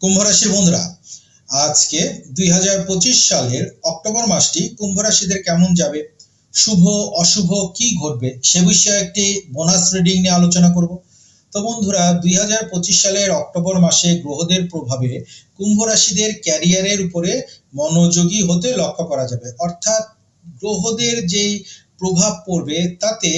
কুম্ভ রাশির বন্ধুরা, আজকে দুই হাজার পঁচিশ সালের অক্টোবর মাসটি কুম্ভ রাশিদের কেমন যাবে, শুভ, অশুভ, কি ঘটবে, সে বিষয়ে একটি বোনাস রিডিং নিয়ে আলোচনা করব। তো বন্ধুরা, দুই সালের অক্টোবর মাসে গ্রহদের প্রভাবে কুম্ভ রাশিদের ক্যারিয়ারের উপরে মনোযোগী হতে লক্ষ্য করা যাবে। অর্থাৎ গ্রহদের যেই প্রভাব পড়বে, তাতে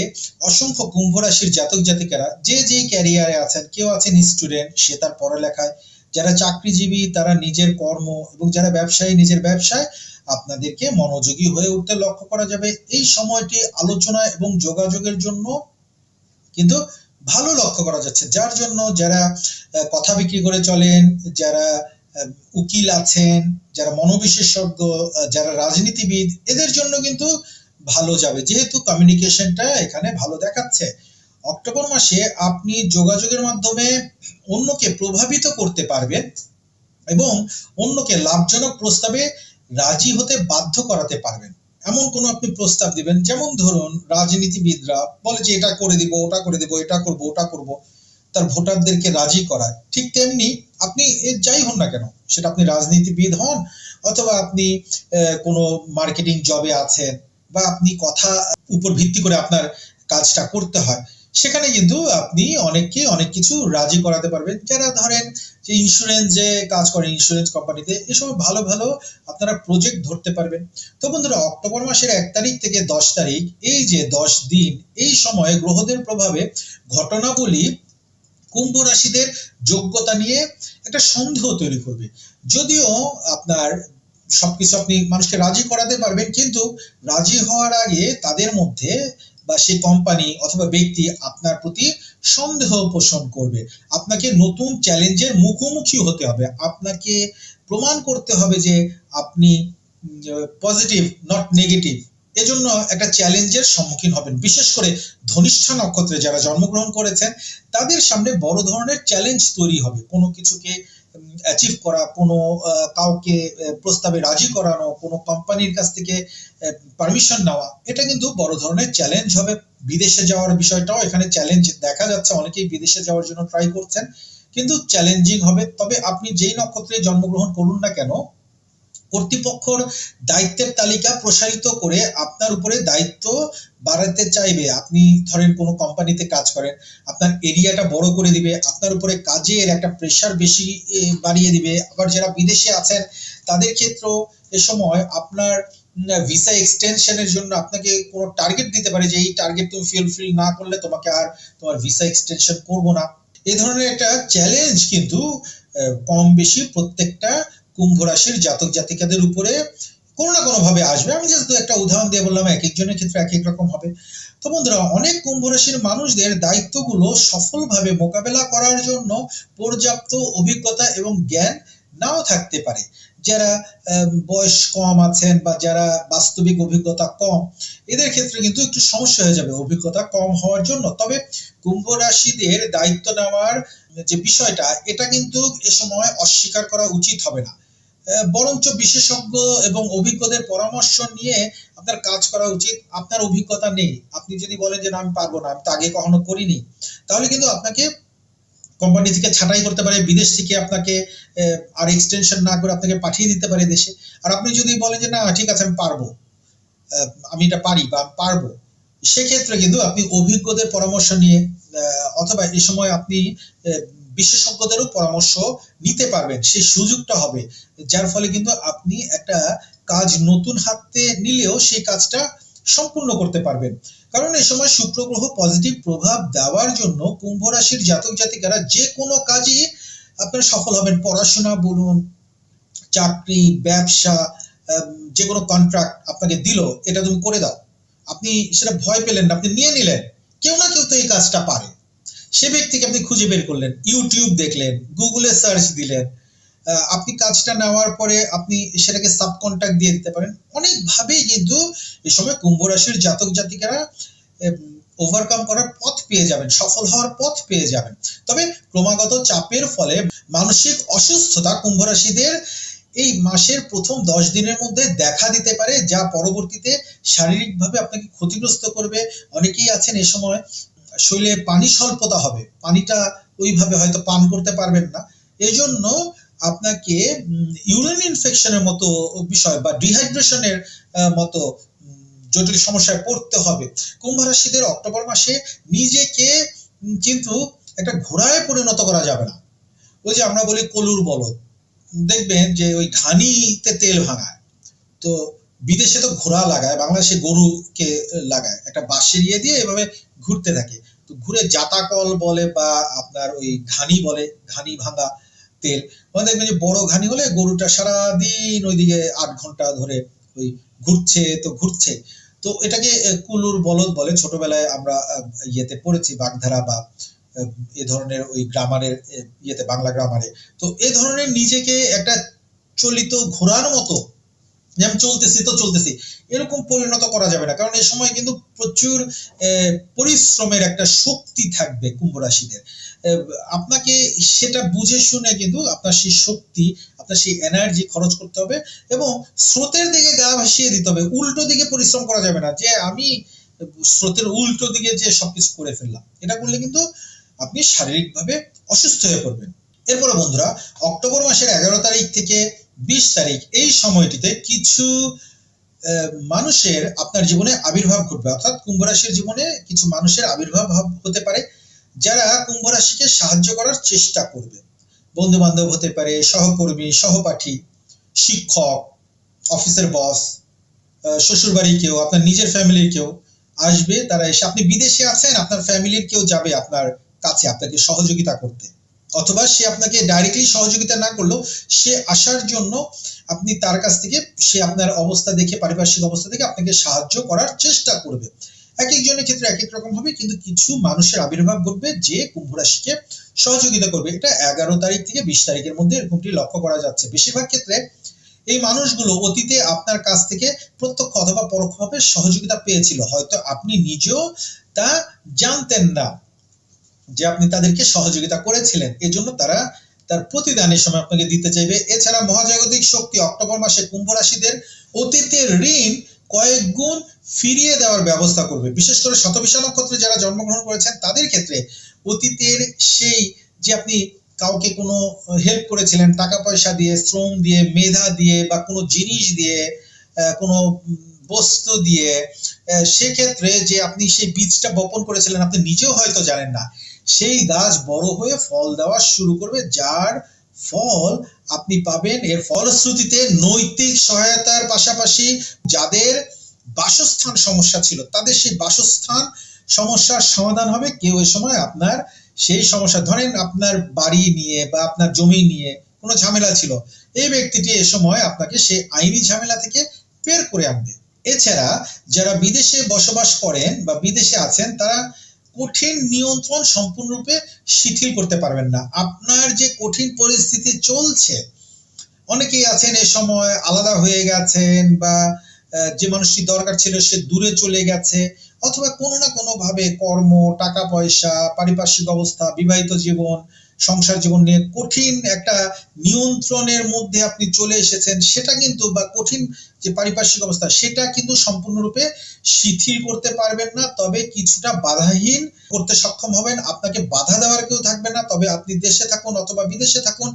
অসংখ্য কুম্ভ রাশির জাতক জাতিকারা যে যে ক্যারিয়ারে আছেন, কেউ আছেন স্টুডেন্ট সে তার পড়ালেখায় যারা চাকরিজীবী, তারা নিজের কর্ম এবং যারা ব্যবসায়ী, নিজের ব্যবসায় আপনাদেরকে মনোযোগী হয়ে উঠতে লক্ষ্য করা যাবে। এই সময়টি আলোচনা এবং যোগাযোগের জন্য কিন্তু ভালো লক্ষ্য করা যাচ্ছে। যার জন্য যারা কথা বিক্রি করে চলেন, যারা উকিল আছেন, যারা মনোবিশেষজ্ঞ যারা রাজনীতিবিদ, এদের জন্য কিন্তু ভালো যাবে। যেহেতু কমিউনিকেশনটা এখানে ভালো দেখাচ্ছে। অক্টোবর মাসে আপনি যোগাযোগের মাধ্যমে অন্যকে প্রভাবিত করতে পারবেন এবং অন্যকে লাভজনক প্রস্তাবে রাজি হতে বাধ্য করাতে পারবেন। এমন কোনো আপনি প্রস্তাব দিবেন, যেমন ধরুন রাজনীতিবিদরা বলে যে এটা করে দিব, ওটা করে দিব, এটা করব, ওটা করব, তার ভোটারদেরকে রাজি করায়। ঠিক তেমনি আপনি যাই হন না কেন, সেটা আপনি রাজনীতিবিদ হন অথবা আপনি কোনো মার্কেটিং জবে আছেন বা আপনি কথা উপর ভিত্তি করে আপনার কাজটা করতে হয়। সেখানে কিন্তু আপনি অনেককে অনেক কিছু রাজি করাতে পারবেন। যারা ধরেন যে ইন্স্যুরেন্স যে কাজ করে ইন্স্যুরেন্স কোম্পানিতে এসব ভালো ভালো আপনারা প্রজেক্ট ধরতে পারবেন। তো বন্ধুরা, অক্টোবর মাসের এক তারিখ থেকে দশ তারিখ, এই যে দশ দিন, এই সময়ে গ্রহদের প্রভাবে ঘটনাবলী কুম্ভ রাশিদের যোগ্যতা নিয়ে একটা সন্দেহ তৈরি করবে। যদিও আপনার সবকিছু আপনি মানুষকে রাজি করাতে পারবেন, কিন্তু রাজি হওয়ার আগে তাদের মধ্যে বা সেই কোম্পানি অথবা ব্যক্তি আপনার প্রতি সন্দেহ পোষণ করবে। আপনাকে নতুন চ্যালেঞ্জের মুখোমুখি হতে হবে। আপনাকে প্রমাণ করতে হবে যে আপনি পজিটিভ নট নেগেটিভ এজন্য একটা চ্যালেঞ্জের সম্মুখীন হবেন। বিশেষ করে ধনিষ্ঠা নক্ষত্রে যারা জন্মগ্রহণ করেছেন, তাদের সামনে বড় ধরনের চ্যালেঞ্জ তৈরি হবে। কোনো কিছুকে অ্যাচিভ করা, কোনো কাউকে প্রস্তাবে রাজি করানো, কোনো কোম্পানির কাছ থেকে পারমিশন নেওয়া, এটা কিন্তু বড় ধরনের চ্যালেঞ্জ হবে। বিদেশে যাওয়ার বিষয়টাও এখানে চ্যালেঞ্জ দেখা যাচ্ছে। অনেকেই বিদেশে যাওয়ার জন্য ট্রাই করছেন। কিন্তু চ্যালেঞ্জিং হবে। তবে আপনি যেই নক্ষত্রে জন্মগ্রহণ করুন না কেন কর্তৃপক্ষর দায়িত্বের তালিকা প্রসারিত করে আপনার উপরে দায়িত্ব বাড়াতে চাইবে। আপনি ধরেন কোনো কোম্পানিতে কাজ করেন, আপনার এরিয়াটা বড় করে দিবে, আপনার উপরে কাজের একটা প্রেশার বেশি বাড়িয়ে দিবে। আবার যারা বিদেশে আছেন, তাদের ক্ষেত্রেও এ সময় আপনার ভিসা এক্সটেনশনের জন্য আপনাকে কোনো টার্গেট দিতে পারে যে, এই টার্গেট তুমি ফিলফিল না করলে তোমাকে আর তোমার ভিসা এক্সটেনশন করব না। এ ধরনের একটা চ্যালেঞ্জ কিন্তু কম বেশি প্রত্যেকটা কুম্ভ রাশির জাতক জাতিকাদের উপরে কোনো না কোনো ভাবে আসবে। আমি যেহেতু একটা উদাহরণ দিয়ে বললাম, এক একজনের ক্ষেত্রে এক এক রকম হবে। তো বন্ধুরা, অনেক কুম্ভ রাশির মানুষদের দায়িত্বগুলো সফলভাবে মোকাবেলা করার জন্য পর্যাপ্ত অভিজ্ঞতা এবং জ্ঞান নাও থাকতে পারে। যারা বয়স কম আছেন বা যারা বাস্তবিক অভিজ্ঞতা কম, এদের ক্ষেত্রে কিন্তু একটু সমস্যা হয়ে যাবে অভিজ্ঞতা কম হওয়ার জন্য। তবে কুম্ভ রাশিদের দায়িত্ব নেওয়ার যে বিষয়টা, এটা কিন্তু এ সময় অস্বীকার করা উচিত হবে না। বরঞ্চ বিশেষজ্ঞ এবং অভিজ্ঞদের পরামর্শ নিয়ে আপনার কাজ করা উচিত। আপনার অভিজ্ঞতা নেই। আপনি যদি বলেন যে না, আমি পারব না, আমি তো আগে কখনো করিনি, তাহলে কিন্তু আপনাকে কোম্পানি থেকে ছাঁটাই করতে পারে, বিদেশ থেকে আপনাকে আর এক্সটেনশন না করে আপনাকে পাঠিয়ে দিতে পারে দেশে। আর আপনি যদি বলেন যে না, ঠিক আছে, আমি পারব আমি এটা পারি বা পারব, সেক্ষেত্রে কিন্তু আপনি অভিজ্ঞদের পরামর্শ নিয়ে অথবা এই সময় আপনি বিশেষজ্ঞদেরও পরামর্শ নিতে পারবেন, সেই সুযোগটা হবে। যার ফলে কিন্তু আপনি একটা কাজ নতুন হাতে নিলেও সেই কাজটা সম্পূর্ণ করতে পারবেন। কারণ এই সময় শুক্র গ্রহ পজিটিভ প্রভাব দেওয়ার জন্য কুম্ভ রাশির জাতক জাতিকারা যে কোনো কাজই আপনারা সফল হবেন। পড়াশোনা বলুন, চাকরি, ব্যবসা যে কোনো কন্ট্রাক্ট আপনাকে দিল, এটা তুমি করে দাও। আপনি সেটা ভয় পেলেন না, আপনি নিয়ে নিলেন। কেউ না কেউ তো এই কাজটা পারে। সে ব্যক্তিকে আপনি খুঁজে বের করলেন ইউটিউব দেখলেন গুগলে সার্চ দিলেন আপনি কাজটা নেওয়ার পরে আপনি সেটাকে সাব কন্ট্রাক্ট দিয়ে দিতে পারেন। অনেকভাবেই কিন্তু এই সময় কুম্ভ রাশির জাতক জাতিকারা ওভারকাম করার পথ পেয়ে যাবেন, সফল হওয়ার পথ পেয়ে যাবেন। তবে ক্রমাগত চাপের ফলে মানসিক অসুস্থতা কুম্ভ রাশিদের এই মাসের প্রথম দশ দিনের মধ্যে দেখা দিতে পারে, যা পরবর্তীতে শারীরিকভাবে আপনাকে ক্ষতিগ্রস্ত করবে। অনেকেই আছেন এ সময় শরীরে পানি স্বল্পতা হবে, পানিটা ওইভাবে হয়তো পান করতে পারবেন না। এই জন্য আপনাকে ইউরিন ইনফেকশনের মতো বিষয় বা ডিহাইড্রেশনের মতো জটিল সমস্যায় পড়তে হবে। কুম্ভ রাশিদের অক্টোবর মাসে নিজেকে কিন্তু একটা ঘোড়ায় পরিণত করা যাবে না। ওই যে আমরা বলি কলুর বলদ। দেখবেন যে ওই ঘানিতে তেল ভাঙায়। তো বিদেশে তো ঘোড়া লাগায়, বাংলাদেশে গরুকে লাগায়। একটা বাঁশের ইয়ে দিয়ে এভাবে ঘুরতে থাকে। তো ঘুরে জাতাকল বলে বা আপনার ওই ঘানি বলে, ঘানি ভাঙা তেল। মানে দেখবেন যে বড় ঘানি হলে গরুটা সারাদিন ওইদিকে আট ঘণ্টা ধরে ওই ঘুরছে তো ঘুরছে। তো এটাকে কুলুর বলদ বলে। ছোটবেলায় আমরা ইয়েতে পড়েছি, বাগধারা বা এ ধরনের ওই গ্রামারের ইয়েতে, বাংলা গ্রামারে। তো এ ধরনের নিজেকে একটা চলিত ঘোড়ার মতো যে আমি চলতেছি, তো চলতেছি। এরকম পরিণত করা যাবে না। কারণ এই সময় কিন্তু প্রচুর পরিশ্রমের একটা শক্তি থাকবে কুম্ভ রাশিদের। আপনাকে সেটা বুঝে শুনে কিন্তু আপনার সেই শক্তি, আপনার সেই এনার্জি খরচ করতে হবে এবং স্রোতের দিকে গা ভাসিয়ে দিতে হবে। উল্টো দিকে পরিশ্রম করা যাবে না। যে আমি স্রোতের উল্টো দিকে যে সবকিছু করে ফেললাম, এটা করলে কিন্তু আপনি শারীরিকভাবে অসুস্থ হয়ে পড়বেন। এরপরে বন্ধুরা, অক্টোবর মাসের এগারো তারিখ থেকে বিশ তারিখ এই সময়টিতে কিছু মানুষের আপনার জীবনে আবির্ভাব ঘটবে। অর্থাৎ কুম্ভ রাশির জীবনে কিছু মানুষের আবির্ভাব হতে পারে, যারা কুম্ভ রাশিকে সাহায্য করার চেষ্টা করবে। বন্ধু বান্ধব হতে পারে, সহকর্মী, সহপাঠী, শিক্ষক, অফিসের বস শ্বশুর বাড়ির কেউ, আপনার নিজের ফ্যামিলির কেউ আসবে, তারা এসে, আপনি বিদেশে আছেন, আপনার ফ্যামিলির কেউ যাবে আপনার কাছে, আপনাকে সহযোগিতা করতে। অথবা সে আপনাকে ডাইরেক্টলি সহযোগিতা না করলেও সে আসার জন্য আপনি তার কাছ থেকে, সে আপনার অবস্থা দেখে, পারিপার্শ্বিক অবস্থা থেকে আপনাকে সাহায্য করার চেষ্টা করবে। এক একজনের ক্ষেত্রে এক এক রকম হবে, কিন্তু কিছু মানুষের আবির্ভাব ঘটবে যে কুম্ভ রাশিকে সহযোগিতা করবে। এটা এগারো তারিখ থেকে বিশ তারিখের মধ্যে এরকমটি লক্ষ্য করা যাচ্ছে। বেশিরভাগ ক্ষেত্রে এই মানুষগুলো অতীতে আপনার কাছ থেকে প্রত্যক্ষ অথবা পরোক্ষভাবে সহযোগিতা পেয়েছিল। হয়তো আপনি নিজেও তা জানতেন না। যে আপনি তাদেরকে সহযোগিতা করেছিলেন। এজন্য তারা তার প্রতিদানের সময় আপনাকে দিতে চাইবে। এছাড়া মহাজাগতিক শক্তি অক্টোবর মাসে কুম্ভ রাশিদের অতীতের ঋণ কয়েক গুণ ফিরিয়ে দেওয়ার ব্যবস্থা করবে। বিশেষ করে শতবিশা নক্ষত্রে যারা জন্মগ্রহণ করেছেন, তাদের ক্ষেত্রে অতীতের সেই যে আপনি কাউকে কোনো হেল্প করেছিলেন টাকা পয়সা দিয়ে, শ্রম দিয়ে, মেধা দিয়ে বা কোনো জিনিস দিয়ে কোনো বস্তু দিয়ে সেক্ষেত্রে যে আপনি সেই বীজটা বপন করেছিলেন, আপনি নিজেও হয়তো জানেন না। সেই গাছ বড় হয়ে ফল দেওয়া শুরু করবে, যার ফল আপনি পাবেন এর ফলশ্রুতিতে নৈতিক সহায়তার পাশাপাশি যাদের বাসস্থান সমস্যা ছিল, তাদের সেই বাসস্থান সমস্যার সমাধান হবে। কেউ এ সময় আপনার সেই সমস্যা, ধরেন আপনার বাড়ি নিয়ে বা আপনার জমি নিয়ে কোনো ঝামেলা ছিল, এই ব্যক্তিটি এ সময় আপনাকে সেই আইনি ঝামেলা থেকে বের করে আনবে। এছাড়া যারা বিদেশে বসবাস করেন বা বিদেশে আছেন, তারা কঠিন নিয়ন্ত্রণ সম্পূর্ণরূপে শিথিল করতে পারবেন না। আপনার যে কঠিন পরিস্থিতি চলছে, অনেকেই আছেন এ সময় আলাদা হয়ে গেছেন বা যে মানুষটি দরকার ছিল সে দূরে চলে গেছে, অথবা কোনো না কোনোভাবে কর্ম, টাকা পয়সা, পারিপার্শ্বিক অবস্থা, বিবাহিত জীবন সংসার জীবন নিয়ে কঠিন একটা নিয়ন্ত্রণের মধ্যে আপনি চলে এসেছেন, সেটা কিন্তু বা কঠিন যে পারিপার্শ্বিক অবস্থা, সেটা কিন্তু সম্পূর্ণরূপে শিথিল করতে পারবেন না। তবে কিছুটা বাধাহীন করতে সক্ষম হবেন। আপনাকে বাধা দেওয়ার কেউ থাকবে না। তবে আপনি দেশে থাকুন অথবা বিদেশে থাকুন,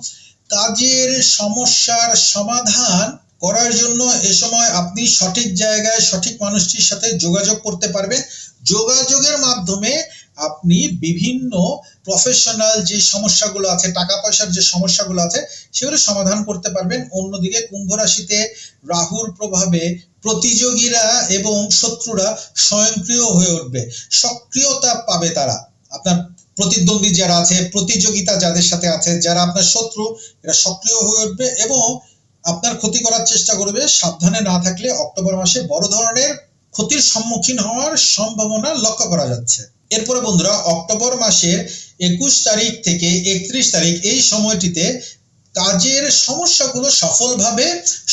কাজের সমস্যার সমাধান করার জন্য এ সময় আপনি সঠিক জায়গায় সঠিক মানুষটির সাথে যোগাযোগ করতে পারবেন। যোগাযোগের মাধ্যমে আপনি বিভিন্ন প্রফেশনাল যে সমস্যাগুলো আছে, টাকা পয়সার যে সমস্যাগুলো আছে, সেগুলো সমাধান করতে পারবেন। অন্যদিকে কুম্ভ রাশিতে রাহুর প্রভাবে প্রতিযোগীরা এবং শত্রুরা স্বয়ংক্রিয় হয়ে উঠবে। সক্রিয়তা পাবে তারা। আপনার প্রতিদ্বন্দ্বী যারা আছে, প্রতিযোগিতা যাদের সাথে আছে, যারা আপনার শত্রু, এরা সক্রিয় হয়ে উঠবে এবং আপনার ক্ষতি করার চেষ্টা করবে। সাবধানে না থাকলে অক্টোবর মাসে বড় ধরনের ক্ষতির সম্মুখীন হওয়ার সম্ভাবনা লক্ষ্য করা যাচ্ছে। এরপরে বন্ধুরা, অক্টোবর মাসের একুশ তারিখ থেকে একত্রিশ তারিখ এই সময়টিতে কাজের সমস্যাগুলো সফলভাবে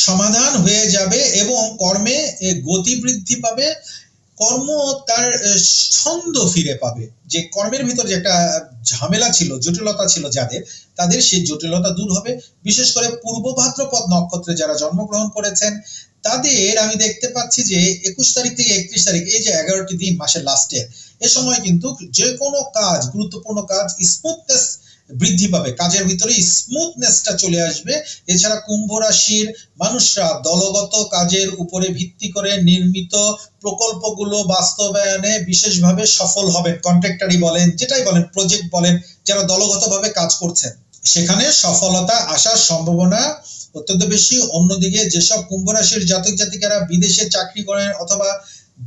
সমাধান হয়ে যাবে এবং কর্মে গতি বৃদ্ধি পাবে, কর্ম তার ছন্দ ফিরে পাবে। যে কর্মের ভিতর যে একটা ঝামেলা ছিল, জটিলতা ছিল যাদের, তাদের সেই জটিলতা দূর হবে। বিশেষ করে পূর্ব ভাদ্রপদ নক্ষত্রে যারা জন্মগ্রহণ করেছেন, তাদের আমি দেখতে পাচ্ছি যে একুশ তারিখ থেকে একত্রিশ তারিখ, এই যে এগারোটি দিন, মাসের লাস্টে এ সময় কিন্তু যে কোনো কাজ, গুরুত্বপূর্ণ কাজ স্মুথনেস বৃদ্ধি পাবে। কাজের ভিতরে স্মুথনেসটা চলে আসবে। এছাড়া কুম্ভ রাশির মানুষরা দলগত কাজের উপরে ভিত্তি করে নির্মিত প্রকল্পগুলো বাস্তবায়নে বিশেষভাবে সফল হবেন। কন্ট্রাক্টারি বলেন, যেটাই বলেন প্রজেক্ট বলেন, যারা দলগতভাবে কাজ করছেন। সেখানে সফলতা আসার সম্ভাবনা অত্যন্ত বেশি। অন্যদিকে যেসব কুম্ভ রাশির জাতক জাতিকারা বিদেশে চাকরি করেন অথবা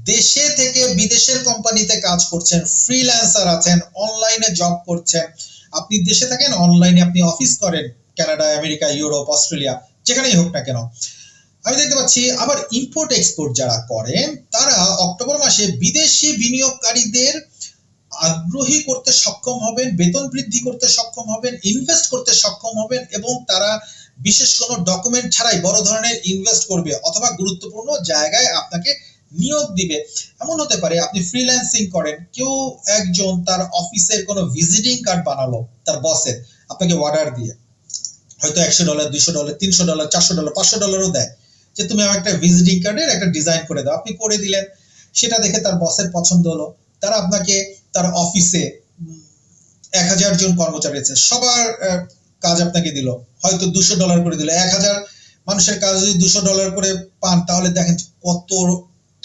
দেশে থেকে বিদেশের কোম্পানিতে কাজ করছেন ফ্রিল্যান্সার আছেন অনলাইনে জব করছেন আপনি দেশে থাকেন অনলাইনে আপনি অফিস করেন, কানাডা, আমেরিকা, ইউরোপ, অস্ট্রেলিয়া, যেখানেই হোক না কেন। আমি দেখতে পাচ্ছি, আবার ইম্পোর্ট এক্সপোর্ট যারা করেন, তারা অক্টোবর মাসে বিদেশি বিনিয়োগকারীদের আগ্রহী করতে সক্ষম হবেন, বেতন বৃদ্ধি করতে সক্ষম হবেন ইনভেস্ট করতে সক্ষম হবেন এবং তারা বিশেষ কোনো ডকুমেন্ট ছাড়াই বড় ধরনের ইনভেস্ট করবে অথবা গুরুত্বপূর্ণ জায়গায় আপনাকে নিয়োগ দিবে। এমন হতে পারে আপনি ফ্রিল্যান্সিং করেন, কেউ একজন তার অফিসের কোনো ভিজিটিং কার্ড বানালো, তার বসের আপনাকে অর্ডার দিয়ে। হয়তো একশো ডলার দুশো ডলার তিনশো ডলার চারশো ডলার পাঁচশো ডলারও দেয়। যে তুমি আমার একটা ভিজিটিং কার্ডের একটা ডিজাইন করে দাও, আপনি করে দিলেন। সেটা দেখে তার বসের পছন্দ হলো। তারা আপনাকে তার অফিসে এক হাজার জন কর্মচারী আছে, সবার কাজ আপনাকে দিল। হয়তো দুশো ডলার করে দিল। এক হাজার মানুষের কাজ যদি দুশো ডলার করে পান, তাহলে দেখেন কত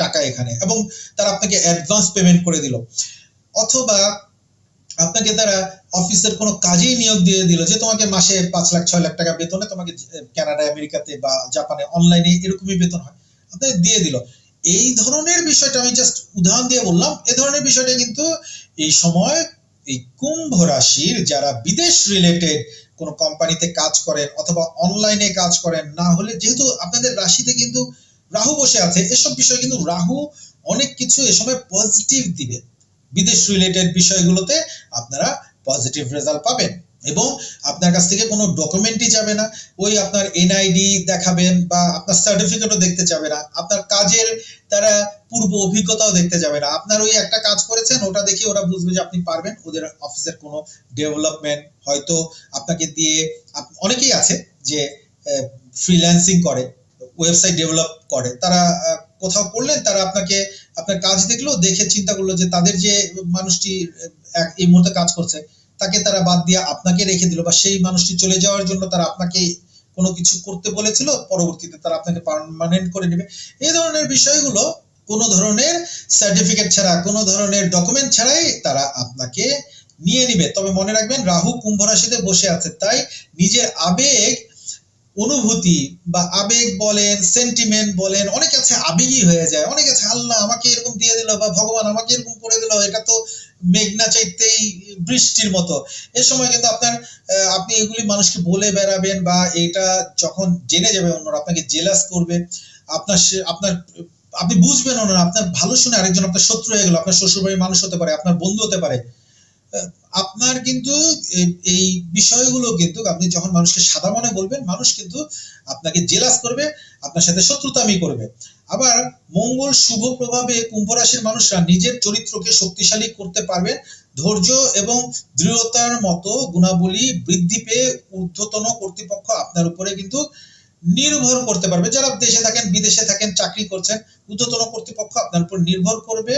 টাকা এখানে এবং তারা আপনাকে অ্যাডভান্স পেমেন্ট করে দিল। অথবা আপনাকে তারা অফিসের কোনো কাজেই নিয়োগ দিয়ে দিল যে তোমাকে মাসে পাঁচ লাখ, ছয় লাখ টাকা বেতনে তোমাকে কানাডা, আমেরিকাতে বা জাপানে অনলাইনে এরকমই বেতন হয়। আপনাকে দিয়ে দিল। এই ধরনের বিষয়টা আমি জাস্ট উদাহরণ দিয়ে বললাম। এ ধরনের বিষয়টা কিন্তু এই সময় এই কুম্ভ রাশির যারা বিদেশ রিলেটেড কোনো কোম্পানিতে কাজ করেন অথবা অনলাইনে কাজ করেন, না হলে যেহেতু আপনাদের রাশিতে কিন্তু রাহু বসে আছে, এসব বিষয় কিন্তু রাহু অনেক কিছু এ সময় পজিটিভ দিবে। বিদেশ রিলেটেড বিষয়গুলোতে আপনারা পজিটিভ রেজাল্ট পাবেন এবং আপনার কাছ থেকে কোনো ডকুমেন্টই যাবে না। ওই আপনার এনআইডি দেখাবেন বা আপনার সার্টিফিকেটও দেখতে যাবে না। আপনার কাজের তারা পূর্ব অভিজ্ঞতাও দেখতে যাবে না। আপনার ওই একটা কাজ করেছেন, ওটা দেখে ওরা বুঝবে যে আপনি পারবেন। ওদের অফিসের কোনো ডেভেলপমেন্ট হয়তো আপনাকে দিয়ে, অনেকেই আছে যে ফ্রিল্যান্সিং করে। ওয়েবসাইট ডেভেলপ করে। তারা কোথাও করলেন তারা আপনাকে, আপনার কাজ দেখল, দেখে চিন্তা করল যে তাদের যে মানুষটি এই মুহূর্তে কাজ করছে, তাকে তারা বাদ দিয়ে আপনাকে রেখে দিল বা সেই মানুষটি চলে যাওয়ার জন্য তারা আপনাকে কোনো কিছু করতে বলেছিল, পরবর্তীতে তারা আপনাকে পার্মানেন্ট করে নেবে। এই ধরনের বিষয়গুলো কোনো ধরনের সার্টিফিকেট ছাড়া, কোনো ধরনের ডকুমেন্ট ছাড়াই তারা আপনাকে নিয়ে নিবে। তবে মনে রাখবেন, রাহু কুম্ভ রাশিতে বসে আছে, তাই নিজের আবেগ অনুভূতি বা আবেগ বলেন সেন্টিমেন্ট বলেন, অনেক আছে আবেগই হয়ে যায়। অনেক আছে, আল্লাহ আমাকে এরকম দিয়ে দিল বা ভগবান আমাকে এরকম করে দিল। এটা তো মেঘনা চাইতেই বৃষ্টির মতো। এ সময় কিন্তু আপনার আপনি এগুলি মানুষকে বলে বেড়াবেন বা এটা যখন জেনে যাবে অন্যরা, আপনাকে জেলাস করবে। আপনার আপনার, আপনি বুঝবেন ওনারা আপনার ভালো শুনে আরেকজন আপনার শত্রু হয়ে গেল, আপনার শ্বশুরবাড়ির মানুষ হতে পারে, আপনার বন্ধু হতে পারে। আপনার কিন্তু এই- বিষয়গুলো কিন্তু আপনি যখন মানুষকে সাদা মনে বলবেন, মানুষ কিন্তু আপনাকে জেলাস করবে, আপনার সাথে শত্রুতামি করবে। আবার মঙ্গল শুভ প্রভাবে কুম্ভ রাশির মানুষরা নিজের চরিত্রকে শক্তিশালী করতে পারবে, ধৈর্য এবং দৃঢ়তার মতো গুণাবলী বৃদ্ধি পেয়ে ঊর্ধ্বতন কর্তৃপক্ষ আপনার উপরে কিন্তু নির্ভর করতে পারবে। যারা দেশে থাকেন, বিদেশে থাকেন, চাকরি করছেন, ঊর্ধ্বতন কর্তৃপক্ষ আপনার উপর নির্ভর করবে।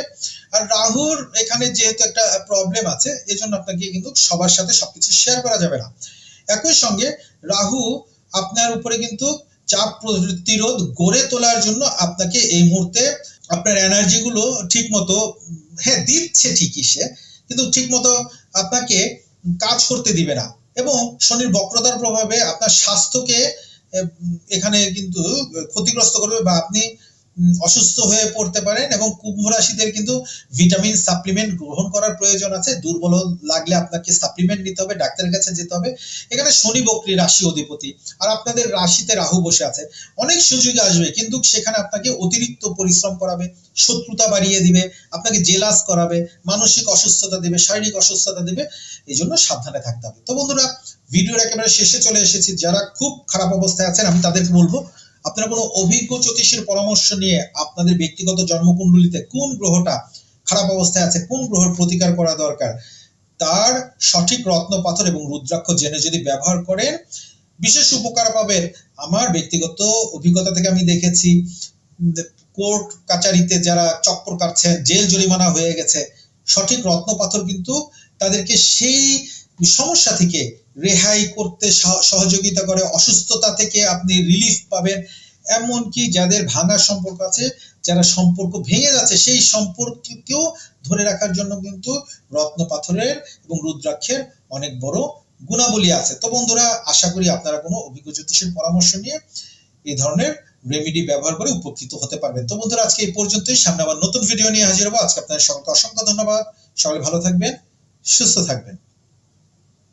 আর রাহুর এখানে যেহেতু একটা প্রবলেম আছে এই জন্য আপনাকে কিন্তু সবার সাথে সবকিছু শেয়ার করা যাবে না। একই সঙ্গে রাহু, আপনার উপরে কিন্তু চাপ প্রতিরোধ গড়ে তোলার জন্য আপনাকে এই মুহূর্তে আপনার এনার্জি গুলো ঠিক মতো হ্যাঁ দিচ্ছে ঠিকই সে, কিন্তু ঠিক মতো আপনাকে কাজ করতে দিবে না। এবং শনির বক্রতার প্রভাবে আপনার স্বাস্থ্যকে এখানে কিন্তু ক্ষতিগ্রস্ত করবে বা আপনি অসুস্থ হয়ে পড়তে পারেন এবং কুম্ভ রাশিদের কিন্তু ভিটামিন সাপ্লিমেন্ট গ্রহণ করার প্রয়োজন আছে। দুর্বল লাগলে আপনাকে সাপ্লিমেন্ট নিতে হবে, ডাক্তারের কাছে যেতে হবে। এখানে শনি বক্রী রাশি অধিপতি আর আপনাদের রাশিতে রাহু বসে আছে। অনেক সুযোগ আসবে, কিন্তু সেখানে আপনাকে অতিরিক্ত পরিশ্রম করাবে, শত্রুতা বাড়িয়ে দিবে, আপনাকে জেলাস করাবে, মানসিক অসুস্থতা দিবে, শারীরিক অসুস্থতা দিবে এই জন্য সাবধানে থাকতে হবে। তো বন্ধুরা ভিডিওর একেবারে শেষে চলে এসেছি। যারা খুব খারাপ অবস্থায় আছেন, আমি তাদেরকে বলব আপনারা কোনো অভিজ্ঞ জ্যোতিষের পরামর্শ নিয়ে আপনাদের ব্যক্তিগত জন্মকুণ্ডলিতে কোন গ্রহটা খারাপ অবস্থায় আছে, কোন গ্রহের প্রতিকার করা দরকার, তার সঠিক রত্ন, পাথর এবং রুদ্রাক্ষ জেনে যদি ব্যবহার করেন, বিশেষ উপকার পাবেন। আমার ব্যক্তিগত অভিজ্ঞতা থেকে আমি দেখেছি কোর্ট কাচারিতে যারা চক্কর কাটছেন জেল জরিমানা হয়ে গেছে, সঠিক রত্ন, পাথর কিন্তু তাদেরকে সেই সমস্যা থেকে রেহাই করতে সহ- সহযোগিতা করে, অসুস্থতা থেকে আপনি রিলিফ পাবেন। এমনকি যাদের ভাঙা সম্পর্ক আছে, যারা সম্পর্ক ভেঙে যাচ্ছে, সেই সম্পর্ককেও ধরে রাখার জন্য কিন্তু রত্ন পাথরের এবং রুদ্রাক্ষের অনেক বড় গুণাবলী আছে। তো বন্ধুরা, আশা করি আপনারা কোনো অভিজ্ঞ জ্যোতিষের পরামর্শ নিয়ে এই ধরনের রেমেডি ব্যবহার করে উপকৃত হতে পারবেন। তো বন্ধুরা, আজকে এই পর্যন্তই। সামনে আবার নতুন ভিডিও নিয়ে হাজির হব। আজকে আপনাদের সকলকে অসংখ্য ধন্যবাদ। সবাই ভালো থাকবেন, সুস্থ থাকবেন।